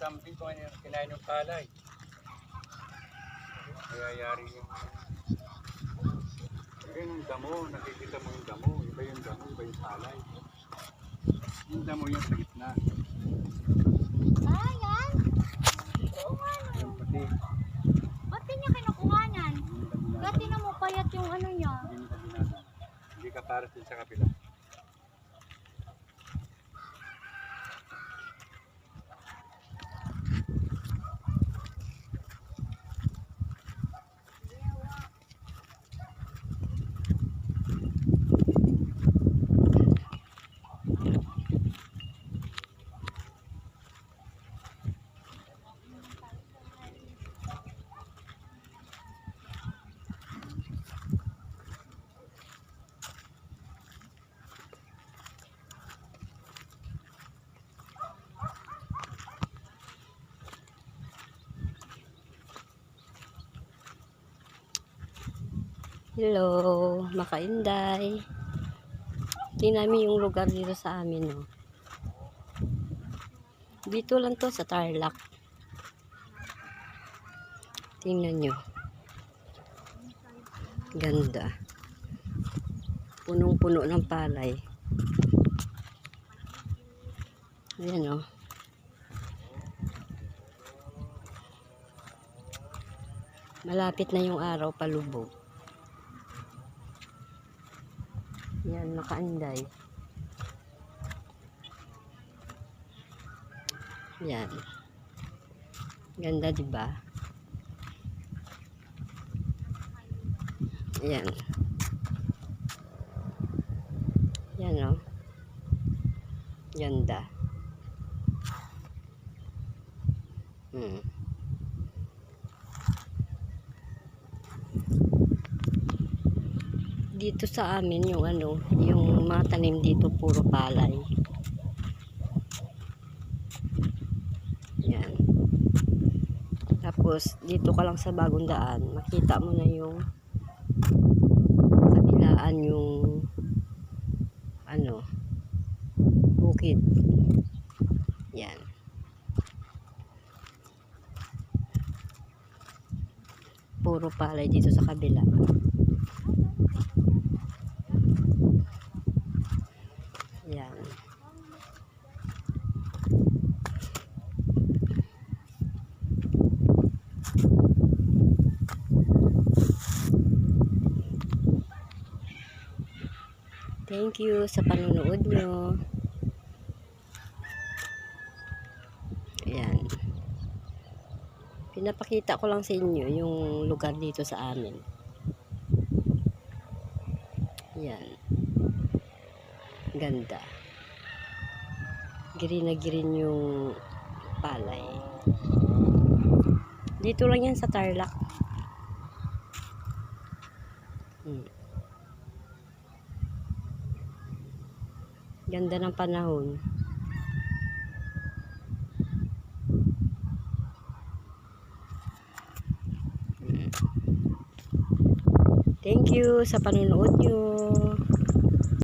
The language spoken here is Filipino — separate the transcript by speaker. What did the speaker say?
Speaker 1: kambing kung ano yung kinain ng palay. Kaya yari yung... Kaya yung damo, nakikita mo yung damo. Iba yung damo, iba yung palay. Yung damo yung sa gitna. Yung puti.
Speaker 2: Ba't niya kinukuha niyan? Kasi na mo payat yung ano niya.
Speaker 1: Hindi ka para din sa kapila.
Speaker 3: Hello, makainday. Namin yung lugar dito sa amin, no. Dito lang to sa Tarlac. Tingnan nyo. Ganda. Punong-puno ng palay. Ayan, no. Malapit na yung araw palubog. Yan, nakaanday. Yan. Ganda, di ba? Yan. Yan, oh. Ganda. Hmm. Dito sa amin yung ano, yung mga tanim dito puro palay. Yan. Tapos dito ka lang sa bagong daan, makita mo na yung kabilaan yung ano bukid. Yan. Puro palay dito sa kabila. Yan. Thank you sa panonood nyo. Ayan. Pinapakita ko lang sa inyo yung lugar dito sa amin. Yan. Ganda. Green na green yung palay. Dito lang yan sa Tarlac. Hmm. Ganda ng panahon. Thank you sa panonood nyo.